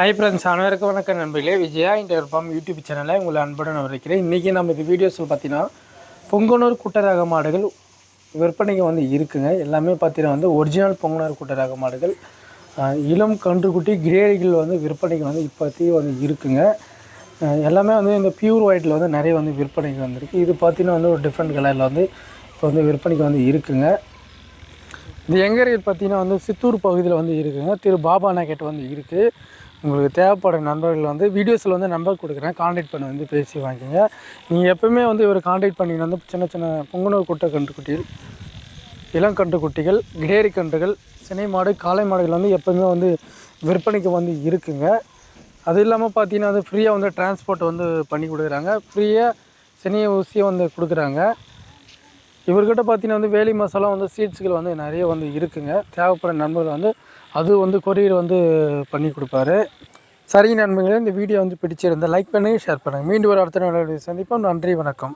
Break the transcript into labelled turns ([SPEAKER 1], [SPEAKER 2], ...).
[SPEAKER 1] Hi friends அனைவருக்கும் வணக்கம் நண்பர்களே. விஜயா இன்டர் ஃபார்ம் யூடியூப் சேனலில் உங்களை அன்புடன் வரவேற்கிறேன். இன்றைக்கி நம்ம இந்த வீடியோஸில் பார்த்தீங்கன்னா பொங்கனூர் குட்டரக மாடுகள் விற்பனைக்கு வந்து இருக்குங்க. எல்லாமே பார்த்தீங்கன்னா வந்து ஒரிஜினல் பொங்கனூர் குட்டரக மாடுகள். இளம் கன்றுக்குட்டி கிரேடிகள் வந்து விற்பனைக்கு வந்து இப்போத்தையும் வந்து இருக்குங்க. எல்லாமே வந்து இந்த பியூர் ஒயிட்டில் வந்து நிறைய வந்து விற்பனைக்கு வந்திருக்கு. இது பார்த்தீங்கன்னா வந்து ஒரு டிஃப்ரெண்ட் கலரில் வந்து இப்போ வந்து விற்பனைக்கு வந்து இருக்குங்க. இது எங்கே இருக்குது பார்த்தீங்கன்னா வந்து சித்தூர் பகுதியில் வந்து இருக்குதுங்க திரு பாபா நாயக்கட் வந்து இருக்குது உங்களுக்கு தேவைப்படும் நண்பர்கள் வந்து வீடியோஸில் வந்து நம்பர் கொடுக்குறேன். காண்டாக்ட் பண்ணி வந்து பேசி வாங்கிக்கோங்க. நீங்கள் எப்பவுமே வந்து இவர் காண்டாக்ட் பண்ணிங்கன்னா வந்து சின்ன சின்ன பொங்குனூர் குட்டை கன்றுக்குட்டிகள் இளங்கன்றுக்குட்டிகள் கிடேரி கன்றுகள் சினை மாடு காளை மாடுகள் வந்து எப்போவுமே வந்து விற்பனைக்கு வந்து இருக்குங்க. அது இல்லாமல் பார்த்தீங்கன்னா வந்து ஃப்ரீயாக வந்து டிரான்ஸ்போர்ட் வந்து பண்ணி கொடுக்குறாங்க. ஃப்ரீயாக சினையை ஊசியை வந்து கொடுக்குறாங்க. இவர்கிட்ட பார்த்தீங்கன்னா வந்து வேலி மசாலா வந்து சீட்ஸுகள் வந்து நிறைய வந்து இருக்குங்க. தேவைப்படுற நண்பர்கள் வந்து அது வந்து கொரியர் வந்து பண்ணி கொடுப்பாரு. சரிங்க நண்பர்களே இந்த வீடியோ வந்து பிடிச்சிருந்தால் லைக் பண்ணுங்கள் ஷேர் பண்ணுங்கள் மீண்டும் ஒரு அடுத்த நாள் சந்திப்போம். நன்றி வணக்கம்.